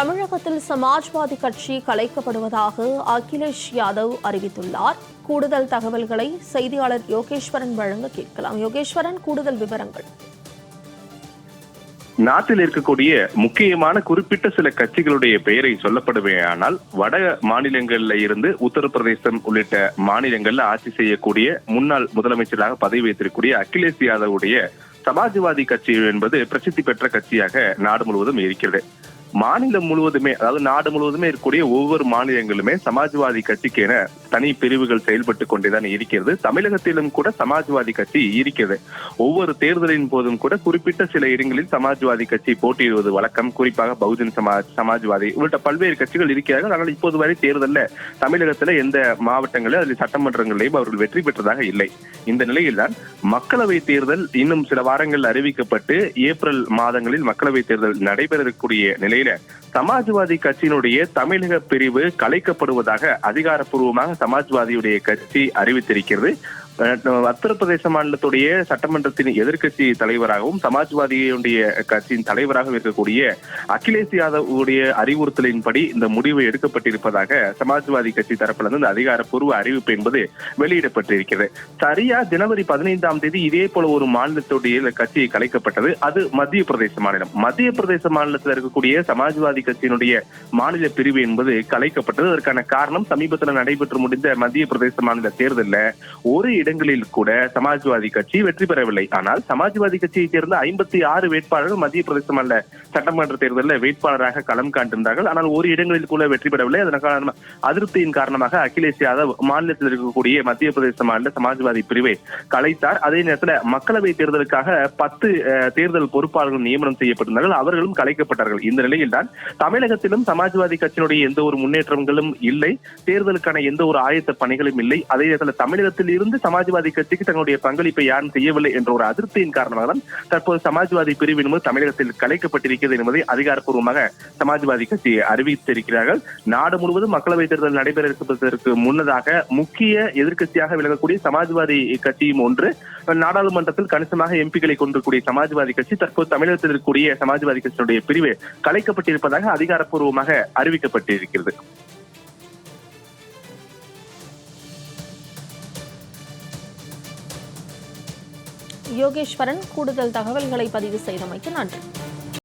தமிழகத்தில் சமாஜ்வாதி கட்சி கலைக்கப்படுவதாக அகிலேஷ் யாதவ் அறிவித்துள்ளார். கூடுதல் தகவல்களை செய்தியாளர் யோகேஸ்வரன் வழங்க கேட்கலாம். யோகேஸ்வரன் கூடுதல் விவரங்கள். நாட்டில் இருக்கக்கூடிய முக்கியமான குறிப்பிட்ட சில கட்சிகளுடைய பெயரை சொல்லப்படுவேயானால் வட மாநிலங்கள்ல இருந்து உத்தரப்பிரதேசம் உள்ளிட்ட மாநிலங்கள்ல ஆட்சி செய்யக்கூடிய முன்னாள் முதலமைச்சராக பதவி வைத்திருக்கக்கூடிய அகிலேஷ் யாதவுடைய சமாஜ்வாதி கட்சி என்பது பிரசித்தி பெற்ற கட்சியாக நாடு முழுவதும் இருக்கிறது. மாநிலம் முழுவதுமே அதாவது நாடு முழுவதுமே இருக்கக்கூடிய ஒவ்வொரு மாநிலங்களுமே சமாஜ்வாதி கட்சிக்கு என தனி பிரிவுகள் செயல்பட்டு கொண்டேதான் இருக்கிறது. தமிழகத்திலும் கூட சமாஜ்வாதி கட்சி இருக்கிறது. ஒவ்வொரு தேர்தலின் போதும் கூட குறிப்பிட்ட சில இடங்களில் சமாஜ்வாதி கட்சி போட்டியிடுவது வழக்கம். குறிப்பாக பகுஜன் சமாஜ் சமாஜ்வாதி உள்ளிட்ட பல்வேறு கட்சிகள் இருக்கிறார்கள். ஆனால் இப்போது வரை தேர்தலில் தமிழகத்துல எந்த மாவட்டங்களில் அதில் சட்டமன்றங்களிலும் அவர்கள் வெற்றி பெற்றதாக இல்லை. இந்த நிலையில்தான் மக்களவை தேர்தல் இன்னும் சில வாரங்கள் அறிவிக்கப்பட்டு ஏப்ரல் மாதங்களில் மக்களவை தேர்தல் நடைபெறக்கூடிய நிலை நிலையில சமாஜ்வாதி கட்சியினுடைய தமிழக பிரிவு கலைக்கப்படுவதாக அதிகாரப்பூர்வமாக சமாஜ்வாதியுடைய கட்சி அறிவித்திருக்கிறது. அஹ் உத்தரப்பிரதேச மாநிலத்துடைய சட்டமன்றத்தின் எதிர்கட்சி தலைவராகவும் சமாஜ்வாதியுடைய கட்சியின் தலைவராகவும் இருக்கக்கூடிய அகிலேஷ் யாதவ் உடைய அறிவுறுத்தலின்படி இந்த முடிவு எடுக்கப்பட்டிருப்பதாக சமாஜ்வாதி கட்சி தரப்பிலிருந்து இந்த அதிகாரப்பூர்வ அறிவிப்பு என்பது வெளியிடப்பட்டிருக்கிறது. சரியா ஜனவரி பதினைந்தாம் தேதி இதே போல ஒரு மாநிலத்துடைய கட்சி கலைக்கப்பட்டது. அது மத்திய பிரதேச மாநிலம். மத்திய பிரதேச மாநிலத்தில் இருக்கக்கூடிய சமாஜ்வாதி கட்சியினுடைய மாநில பிரிவு என்பது கலைக்கப்பட்டது. அதற்கான காரணம் சமீபத்தில் நடைபெற்று முடிந்த மத்திய பிரதேச மாநில தேர்தலில் ஒரு இடங்களில் கூட சமாஜ்வாதி கட்சி வெற்றி பெறவில்லை. ஆனால் சமாஜ்வாதி கட்சியை சேர்ந்த ஐம்பத்தி ஆறு வேட்பாளர்கள் மத்திய பிரதேச மாநில சட்டமன்ற தேர்தலில் வேட்பாளராக களம் காண்டிருந்தார்கள் ஆனால் ஒரு இடங்களில் கூட வெற்றி பெறவில்லை. அதன் காரணமாக அதிருப்தியின் காரணமாக அகிலேஷ் யாதவ் மாநிலத்தில் இருக்கக்கூடிய மத்திய பிரதேச மாநில சமாஜ்வாதி பிரிவை கலைத்தார். அதே நேரத்தில் மக்களவை தேர்தலுக்காக பத்து அஹ், தேர்தல் பொறுப்பாளர்கள் நியமனம் செய்யப்பட்டிருந்தார்கள். அவர்களும் கலைக்கப்பட்டார்கள். இந்த நிலையில்தான் தமிழகத்திலும் சமாஜ்வாதி கட்சியினுடைய எந்த ஒரு முன்னேற்றங்களும் இல்லை. தேர்தலுக்கான எந்த ஒரு ஆயத்த பணிகளும் இல்லை. அதே நேரத்தில் தமிழகத்தில் இருந்து சமாஜ்வாதி கட்சிக்கு தங்களுடைய பங்களிப்பை யாரும் செய்யவில்லை என்ற ஒரு அதிருப்தியின் காரணமாக தான் தற்போது சமாஜ்வாதி பிரிவு என்பது தமிழகத்தில் கலைக்கப்பட்டிருக்கிறது என்பதை அதிகாரப்பூர்வமாக சமாஜ்வாதி கட்சி அறிவித்திருக்கிறார்கள். நாடு முழுவதும் மக்களவை தேர்தல் நடைபெற இருப்பதற்கு முன்னதாக முக்கிய எதிர்க்கட்சியாக விளங்கக்கூடிய சமாஜ்வாதி கட்சியும் ஒன்று நாடாளுமன்றத்தில் கணிசமாக எம்பிக்களை கொண்டிருக்கூடிய சமாஜ்வாதி கட்சி தற்போது தமிழகத்தில் இருக்கக்கூடிய சமாஜ்வாதி கட்சியினுடைய பிரிவு கலைக்கப்பட்டிருப்பதாக அதிகாரப்பூர்வமாக அறிவிக்கப்பட்டிருக்கிறது. யோகேஸ்வரன் கூடுதல் தகவல்களை பதிவு செய்தமைக்கு நன்றி.